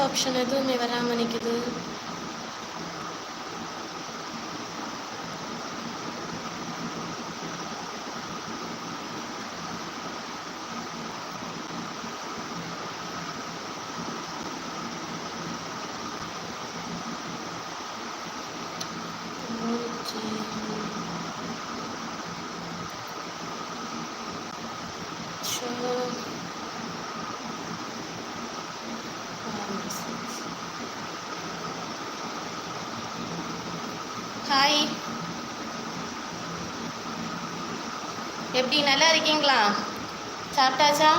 Option எதுவுமே வராமல் நிற்கிது Sure. ஹாய் எப்படி நல்லா இருக்கீங்களா? சாப்பிட்டாச்சா?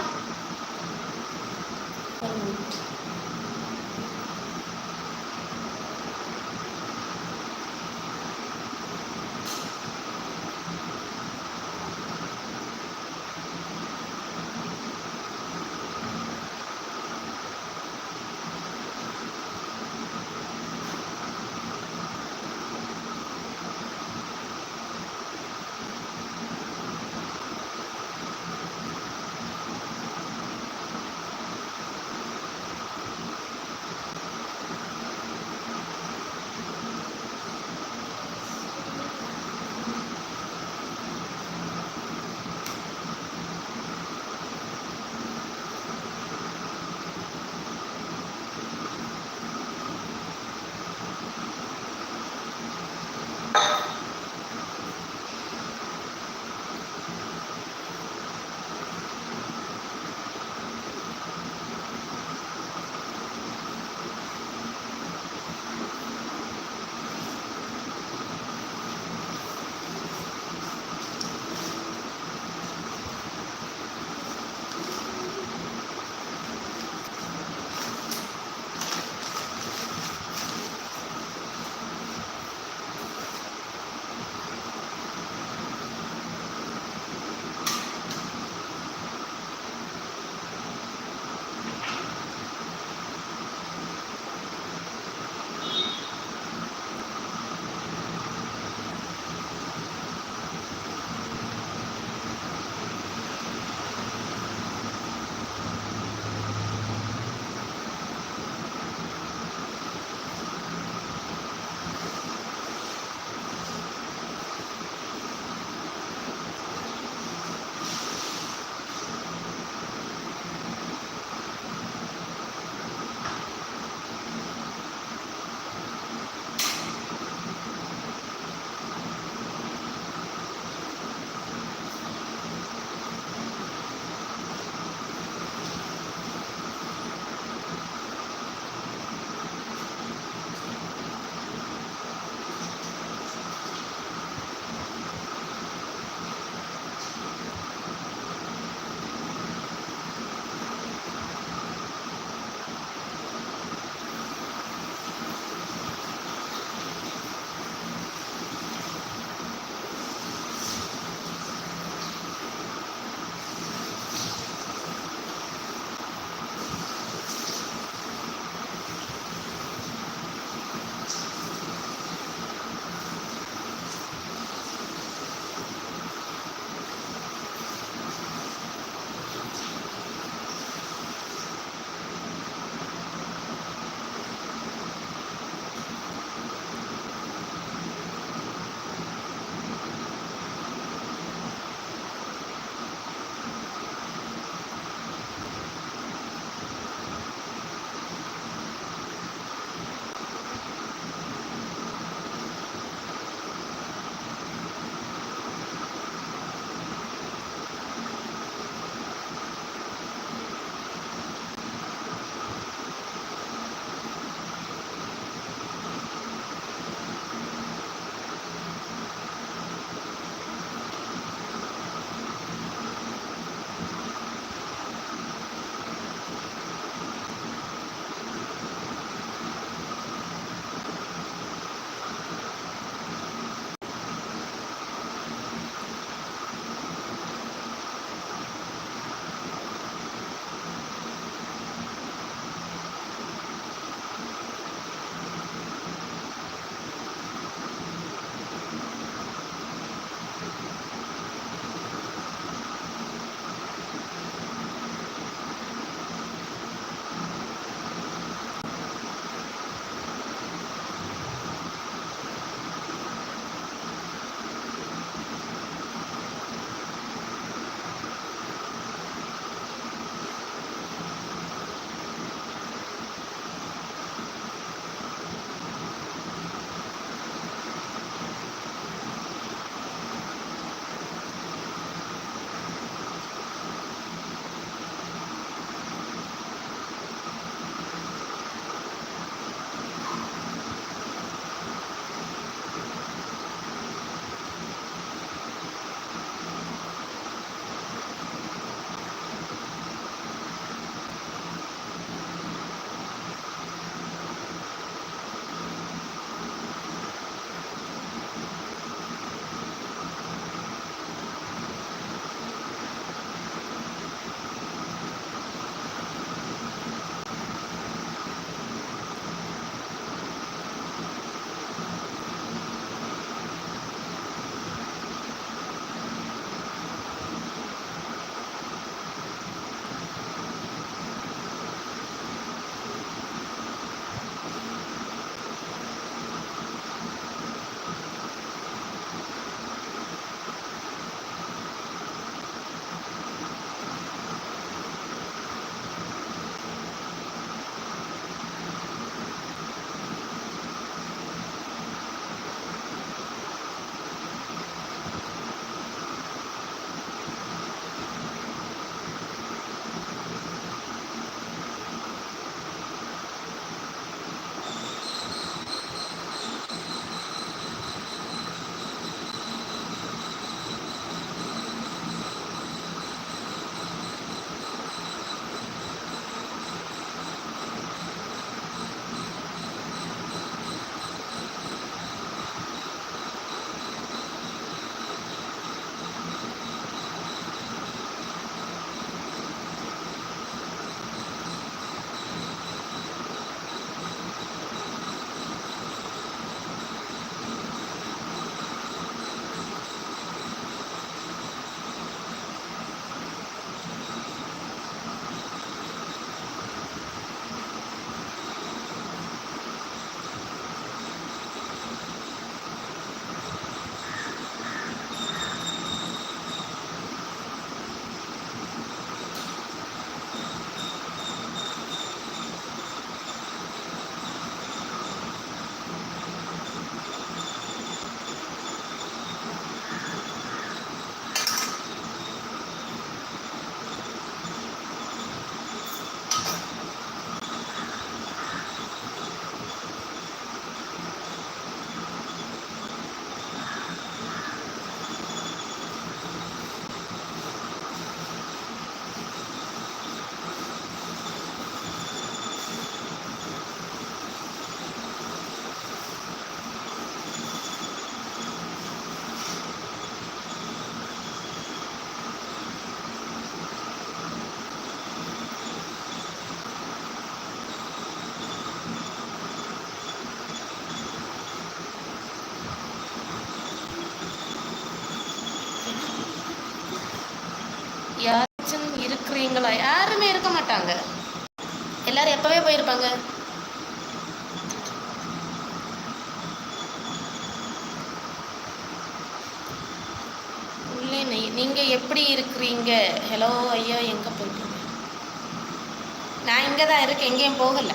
அங்கே இங்கே தான் இருக்கு எங்கேயும் போகலை.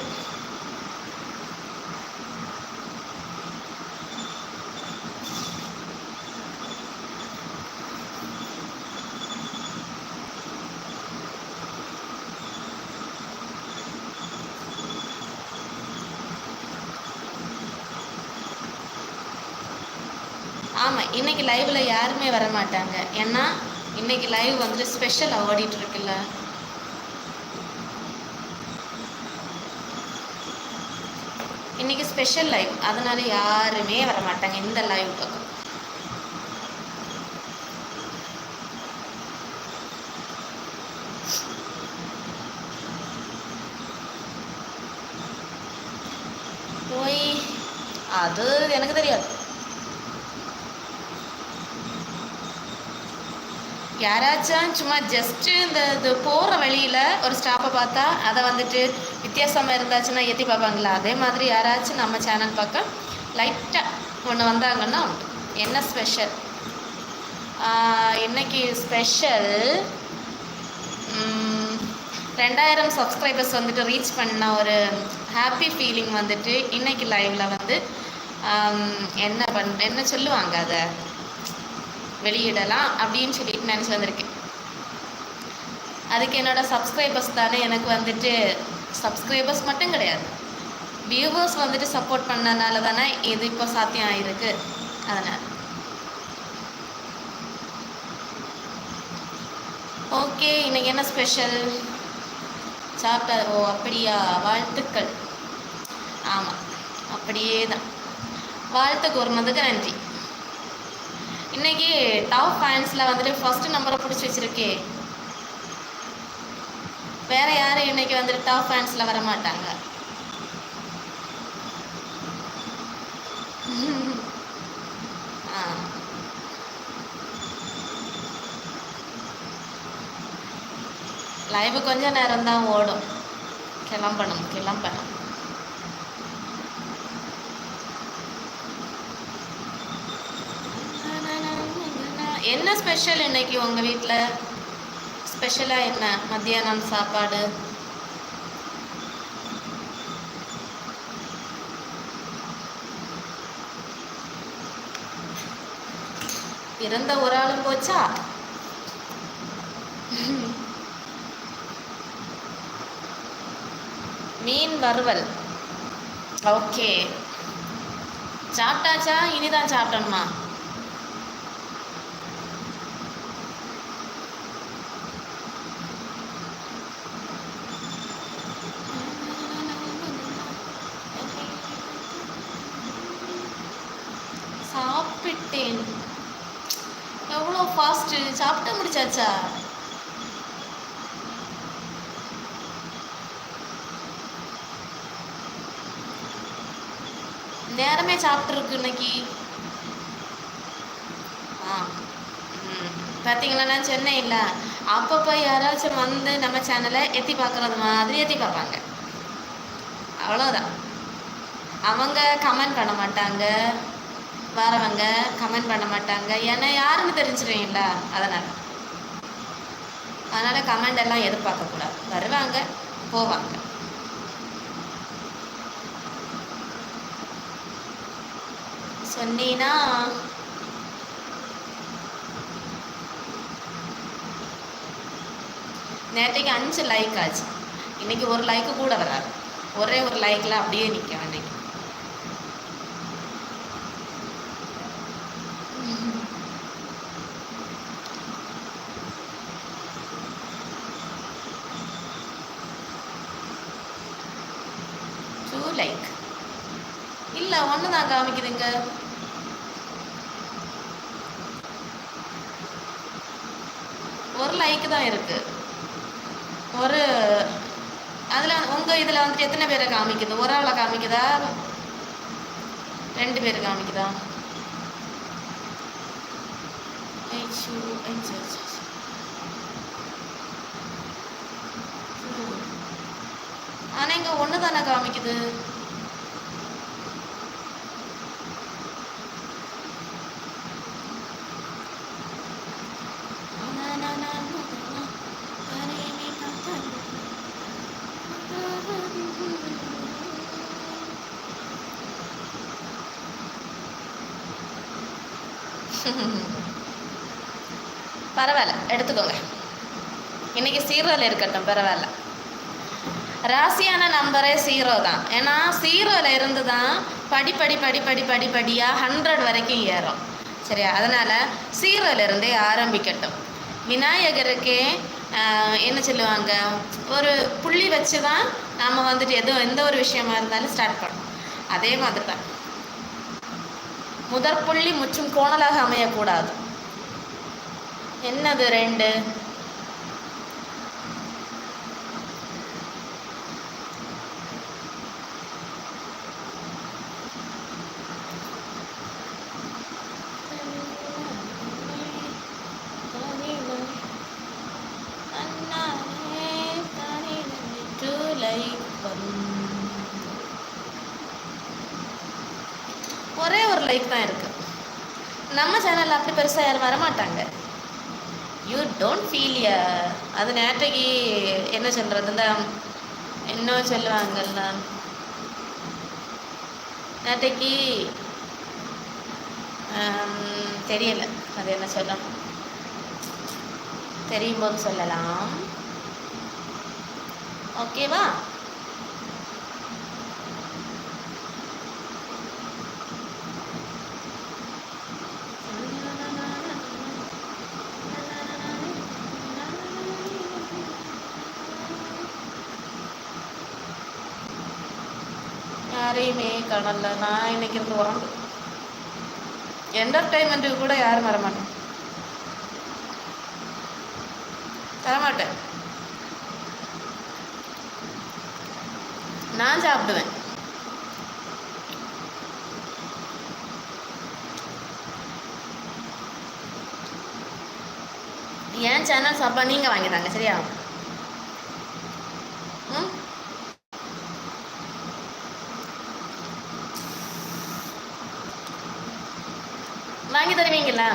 ஆமாம் இன்னைக்கு லைவில் யாருமே வர மாட்டாங்க ஏன்னா இன்னைக்கு லைவ் வந்துட்டு ஸ்பெஷல் ஓடிட்டு இருக்குல்ல. இன்னைக்கு ஸ்பெஷல் லைவ் அதனால யாருமே வர மாட்டாங்க இந்த லைவ் பக்கம் போய் அது எனக்கு தெரியாது. யாராச்சும் சும்மா ஜஸ்ட்டு இந்த இது போகிற வழியில் ஒரு ஸ்டாப்பை பார்த்தா அதை வந்துட்டு வித்தியாசமாக இருந்தாச்சுன்னா ஏற்றி பார்ப்பாங்களா? அதே மாதிரி யாராச்சும் நம்ம சேனல் பார்க்க லைட்டாக ஒன்று வந்தாங்கன்னா உண்டு. என்ன ஸ்பெஷல் இன்னைக்கு ஸ்பெஷல் ரெண்டாயிரம் சப்ஸ்கிரைபர்ஸ் வந்துட்டு ரீச் பண்ண ஒரு ஹாப்பி ஃபீலிங் வந்துட்டு இன்னைக்கு லைவில் வந்து என்ன பண் என்ன சொல்லுவாங்க அதை? வெளியிடலாம் அப்படின்னு சொல்லிட்டு நினச்சி வந்திருக்கேன். அதுக்கு என்னோடய சப்ஸ்கிரைபர்ஸ் தானே எனக்கு வந்துட்டு சப்ஸ்கிரைபர்ஸ் மட்டும் கிடையாது. வியூவர்ஸ் வந்துட்டு சப்போர்ட் பண்ணனால தானே இது இப்போ சாத்தியம் ஆயிருக்கு. அதனால். ஓகே இன்னைக்கு என்ன ஸ்பெஷல் சாப்பிட்டா ஓ அப்படியா? வாழ்த்துக்கள். ஆமாம் அப்படியே தான். வாழ்த்து கூறினதுக்கு நன்றி. இன்னைக்கு டாப் ஃபேன்ஸில் வந்துட்டு ஃபஸ்ட்டு நம்பரை பிடிச்சி வச்சுருக்கே. வேற யாரும் இன்னைக்கு வந்துட்டு டாப் ஃபேன்ஸில் வர மாட்டாங்க ஆ. லைவ் கொஞ்ச நேரம் தான் ஓடும். கிளம்பணும் கிளம்பணும். என்ன ஸ்பெஷல் இன்னைக்கு உங்கள் வீட்டில் ஸ்பெஷலாக என்ன? மத்தியானம் சாப்பாடு? இறந்த ஒரு ஆளும் போச்சா? மீன் வறுவல். ஓகே. சாப்பிட்டாச்சா? இனிதான் சாப்பிடணுமா? சாப்பிட்டு முடிச்சாச்சா நேரமே சாப்பிட்ருக்கு இன்னைக்கு. ஆ பார்த்தீங்களா நான் இல்லை. அப்பப்போ யாராச்சும் வந்து நம்ம சேனலை எத்தி பார்க்குறது மாதிரி எத்தி பார்ப்பாங்க அவ்வளோதான் அவங்க கமெண்ட் பண்ண மாட்டாங்க. வரவங்க கமெண்ட் பண்ண மாட்டாங்க. ஏன்னா யாருன்னு தெரிஞ்சிருவீங்கள அதனால். அதனால் கமெண்ட் எல்லாம் எதிர்பார்க்கக்கூடாது வருவாங்க போவாங்க. சொன்னீன்னா நேற்றைக்கு அஞ்சு லைக் ஆச்சு. இன்னைக்கு ஒரு லைக்கு கூட வராது. ஒரே ஒரு லைக்கில் அப்படியே நிற்க அன்னைக்கு. லைக் தான் இருக்குது ஒரு அதில் உங்கள் இதில் வந்துட்டு எத்தனை பேரை காமிக்குது? ஒரு ஆளை காமிக்குதா? ரெண்டு பேர் காமிக்குதா? ஆனால் இங்கே ஒன்று தானே காமிக்குது? சீரோவில் இருக்கட்டும் பரவாயில்ல. ராசியான நம்பரே ஜீரோ தான். ஏன்னா ஜீரோவில் இருந்து தான் படிப்படி படிப்படி படிப்படியாக ஹண்ட்ரட் வரைக்கும் ஏறும். சரியா? அதனால் ஜீரோல இருந்தே ஆரம்பிக்கட்டும். விநாயகருக்கே ஆஹ், என்ன சொல்லுவாங்க? ஒரு புள்ளி வச்சு தான் நாம் வந்துட்டு எதுவும் எந்த ஒரு விஷயமா இருந்தாலும் ஸ்டார்ட் பண்ணணும். அதே மாதிரி தான் முதற் புள்ளி முற்றும் கோணலாக அமையக்கூடாது. என்னது ரெண்டு ஒரே ஒரு லைக் தான் இருக்குது நம்ம சேனலில் அப்படி பெருசாக யாரும் வரமாட்டாங்க. யூ டோன்ட் ஃபீல் ய அது நேற்றைக்கு என்ன சொல்கிறது இந்த என்ன சொல்லுவாங்கல்ல. நேற்றைக்கு தெரியலை. அது என்ன சொல்ல தெரியும் போது சொல்லலாம் ஓகேவா யாரையுமே நான் இன்னைக்கு இருந்து உறங்கு. என்டர்டைன்மெண்ட்டுக்கு கூட யாரும் வரமாட்டேன் தரமாட்டேன். நான் சாப்பிடுவேன். என் சேனல் சாப்பாடு நீங்கள் வாங்கிட்டாங்க சரியா? வாங்கி தருவீங்களா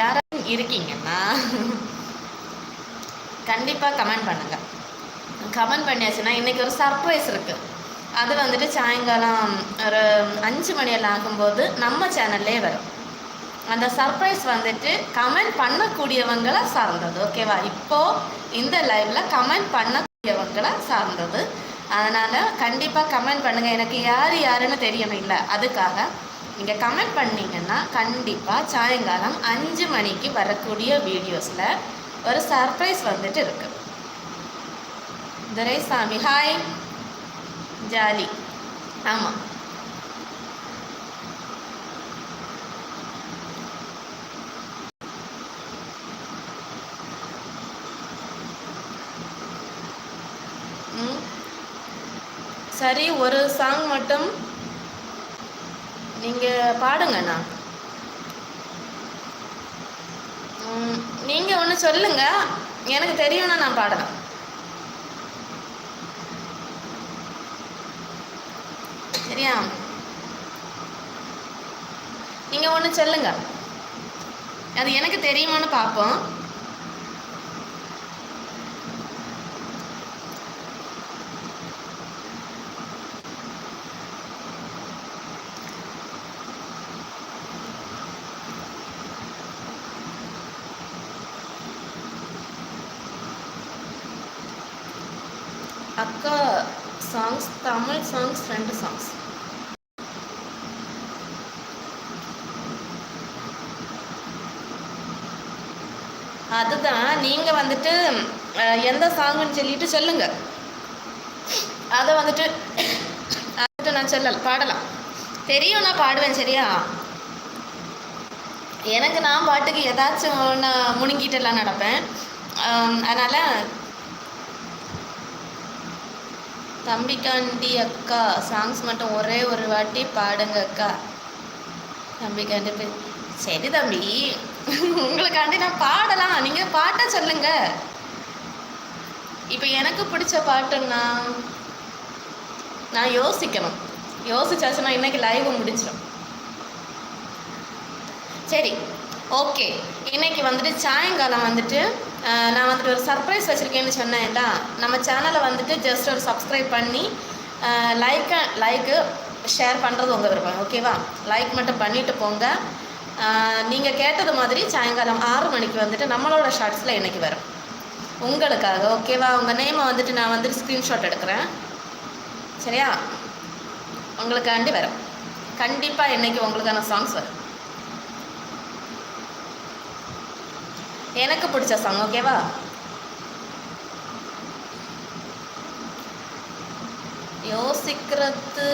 யாரும் இருக்கீங்கன்னா கண்டிப்பாக கமெண்ட் பண்ணுங்க. கமெண்ட் பண்ணியாச்சுன்னா இன்னைக்கு ஒரு சர்ப்ரைஸ் இருக்கு. அது வந்துட்டு சாயங்காலம் ஒரு அஞ்சு மணியெல்லாம் ஆகும்போது நம்ம சேனல்லே வரும். அந்த சர்ப்ரைஸ் வந்துட்டு கமெண்ட் பண்ணக்கூடியவங்களை சார்ந்தது. ஓகேவா இப்போ இந்த லைவ்ல கமெண்ட் பண்ணக்கூடியவங்களை சார்ந்தது. அதனால் கண்டிப்பாக கமெண்ட் பண்ணுங்கள் எனக்கு யார் யாருன்னு தெரியணும் இல்லை. அதுக்காக நீங்கள் கமெண்ட் பண்ணிங்கன்னா கண்டிப்பாக சாயங்காலம் அஞ்சு மணிக்கு வரக்கூடிய வீடியோஸில் ஒரு சர்ப்ரைஸ் வந்துட்டு இருக்குது துரைசாமி ஹாய் ஜாலி. ஆமாம் சரி ஒரு சாங் மட்டும் நீங்கள் பாடுங்கண்ணா நீங்கள் நீங்க ஒன்று சொல்லுங்க. எனக்கு தெரியும்னா நான் பாடலாம் சரியா நீங்கள் ஒன்று சொல்லுங்க. அது எனக்கு தெரியுமான்னு பார்ப்போம் அக்கா சாங்ஸ் தமிழ் சாங்ஸ் ரெண்டு சாங்ஸ் அதுதான் நீங்கள் வந்துட்டு எந்த சாங்குன்னு சொல்லிட்டு சொல்லுங்க. அதை வந்துட்டு வந்துட்டு நான் சொல்லல பாடலாம். தெரியும் நான் பாடுவேன் சரியா? எனக்கு நான் பாட்டுக்கு ஏதாச்சும் ஒன்று முணுங்கிட்டெல்லாம் நடப்பேன். அதனால் தம்பிக்காண்டி அக்கா சாங்ஸ் மட்டும் ஒரே ஒரு வாட்டி பாடுங்க அக்கா. தம்பிக்காண்டி சரி தம்பி. உங்களுக்காண்டி நான் பாடலாம். நீங்கள் பாட்ட சொல்லுங்க. இப்போ எனக்கு பிடிச்ச பாட்டுன்னா நான் யோசிக்கணும். யோசிச்சாச்சுன்னா இன்னைக்கு லைவ் முடிச்சிடும் சரி ஓகே இன்னைக்கு வந்துட்டு சாயங்காலம் வந்துட்டு நான் வந்துட்டு ஒரு சர்ப்ரைஸ் வச்சுருக்கேன்னு சொன்னேன்டா. நம்ம சேனலை வந்துட்டு ஜஸ்ட் ஒரு சப்ஸ்கிரைப் பண்ணி லைக் லைக்கு ஷேர் பண்ணுறது உங்கள் விருப்பம். ஓகேவா லைக் மட்டும் பண்ணிவிட்டு போங்க. நீங்கள் கேட்டது மாதிரி சாயங்காலம் ஆறு மணிக்கு வந்துட்டு நம்மளோட ஷார்ட்ஸில் இன்றைக்கி வரும். உங்களுக்காக ஓகேவா உங்கள் நேமை வந்துட்டு நான் வந்துட்டு ஸ்க்ரீன்ஷாட் எடுக்கிறேன். சரியா? உங்களுக்காண்டி வரும். கண்டிப்பாக இன்றைக்கி உங்களுக்கான சாங்ஸ் வரும். எனக்கு பிடிச்ச சாங் ஓகேவா யோசிக்கிறது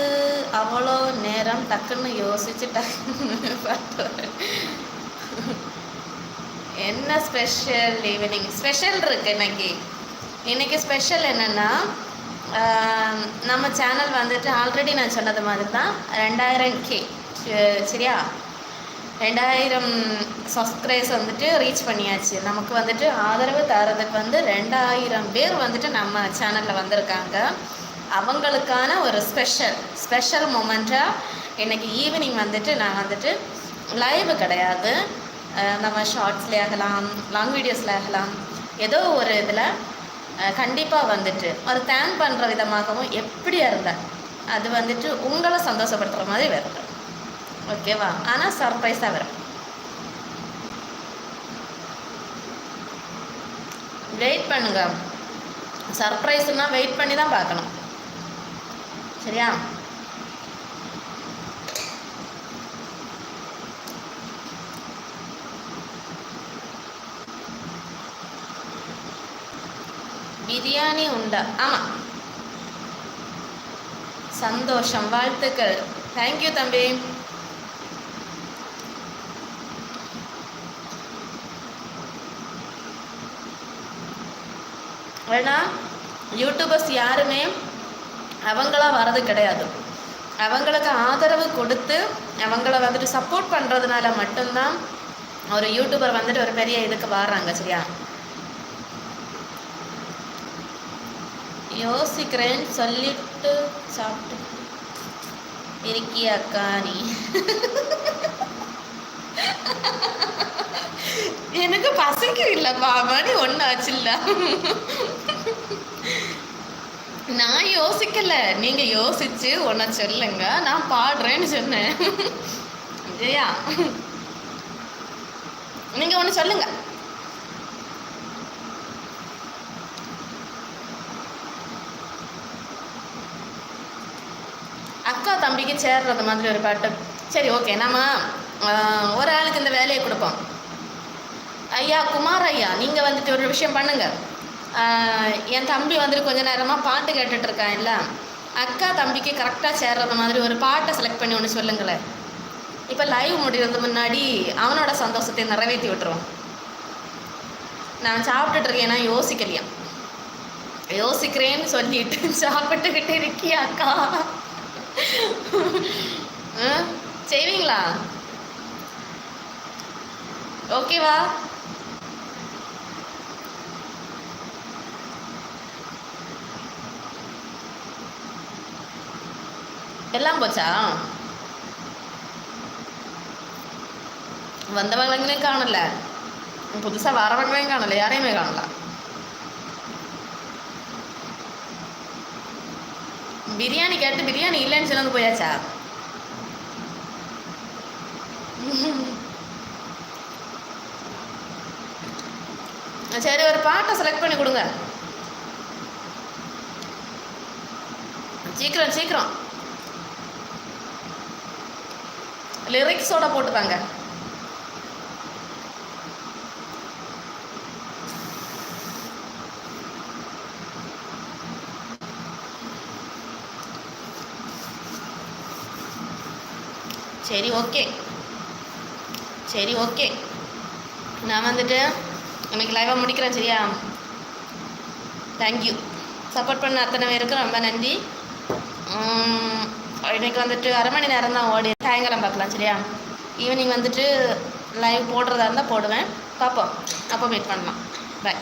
அவ்வளோ நேரம் டக்குன்னு யோசிச்சு டக்குன்னு பாட்டு என்ன ஸ்பெஷல் ஈவினிங் ஸ்பெஷல் இருக்கு இன்னைக்கு. இன்னைக்கு ஸ்பெஷல் என்னென்னா நம்ம சேனல் வந்துட்டு ஆல்ரெடி நான் சொன்னது மாதிரி தான் ரெண்டாயிரம் கே சரியா? ரெண்டாயிரம் சப்ஸ்கிரைஸ் வந்துட்டு ரீச் பண்ணியாச்சு. நமக்கு வந்துட்டு ஆதரவு தரதுக்கு வந்து ரெண்டாயிரம் பேர் வந்துட்டு நம்ம சேனலில் வந்திருக்காங்க. அவங்களுக்கான ஒரு ஸ்பெஷல் ஸ்பெஷல் மூமெண்ட்டாக இன்றைக்கி ஈவினிங் வந்துட்டு நான் வந்துட்டு லைவ் கிடையாது. நம்ம ஷார்ட்ஸ்லேயே ஆகலாம் லாங் வீடியோஸில் ஆகலாம். ஏதோ ஒரு இதில் கண்டிப்பாக வந்துட்டு ஒரு தேங்க் பண்ணுற விதமாகவும் எப்படியா இருந்தேன் அது வந்துட்டு உங்களை சந்தோஷப்படுத்துகிற மாதிரி வரும். ஓகேவா ஆனால் சர்ப்ரைஸாக வரும். வெயிட் பண்ணுங்க. சர்ப்ரைஸ்னால் வெயிட் பண்ணி தான் பார்க்கணும். சரியா? பிரியாணி உண்டா? ஆமாம் சந்தோஷம் வாழ்த்துக்கள். தேங்க்யூ தம்பி. ஏன்னா யூடியூபர்ஸ் யாருமே அவங்களா வர்றது கிடையாது. அவங்களுக்கு ஆதரவு கொடுத்து அவங்கள வந்துட்டு சப்போர்ட் பண்ணுறதுனால மட்டும்தான் ஒரு யூடியூபர் வந்துட்டு ஒரு பெரிய இதுக்கு வர்றாங்க சரியா? யோசிக்கிறேன் சொல்லிட்டு சாப்பிட்டு. இருக்கியா அக்கா நீ? எனக்கு பசங்க இல்லைப்பா மணி ஒன்று ஆச்சுல்ல. நான் யோசிக்கல. நீங்க யோசிச்சு ஒன்ன சொல்லுங்க. நான் பாடுறேன்னு சொன்னேன். சரியா நீங்க ஒன்று சொல்லுங்க. அக்கா தம்பிக்கு சேர்றது மாதிரி ஒரு பாட்டு. சரி ஓகே. நம்ம ஒரு ஆளுக்கு இந்த வேலையை கொடுப்போம். ஐயா குமார் ஐயா நீங்கள் வந்துட்டு ஒரு விஷயம் பண்ணுங்க. என் தம்பி வந்துட்டு கொஞ்ச நேரமாக பாட்டு கேட்டுட்டு அக்கா தம்பிக்கு கரெக்டாக சேர்றது மாதிரி ஒரு பாட்டை செலக்ட் பண்ணி ஒன்று சொல்லுங்களேன். இப்போ லைவ் முடிகிறது முன்னாடி அவனோட சந்தோஷத்தை நிறைவேற்றி விட்டுருவான் நான் சாப்பிட்டுட்டு இருக்கேன்னா யோசிக்கலையா? யோசிக்கிறேன்னு சொல்லிட்டு சாப்பிட்டுக்கிட்டு இருக்கியா அக்கா? செய்வீங்களா? ஓகேவா? எல்லாம் போச்சா? வந்தவங்களையும் காணல. புதுசாக வரவங்களையும் காணல யாரையுமே காணல. பிரியாணி கேட்டு பிரியாணி இல்லைன்னு சொல்லி வந்து போயாச்சா? சரி ஒரு பாட்டை செலக்ட் பண்ணி கொடுங்க. சீக்கிரம் சீக்கிரம். லிரிக்ஸோட போட்டுதாங்க சரி ஓகே. சரி ஓகே. நான் வந்துட்டு இன்னைக்கு லைவாக முடிக்கிறேன் சரியா? தேங்க்யூ சப்போர்ட் பண்ண அத்தனை பேருக்கு ரொம்ப நன்றி. இன்றைக்கி வந்துட்டு அரை மணி நேரம் தான் ஓடி சாயங்காலம் பார்க்கலாம் சரியா? ஈவினிங் வந்துட்டு லைவ் போடுறதா இருந்தால் போடுவேன். பார்ப்போம். அப்போ மீட் பண்ணலாம். பாய்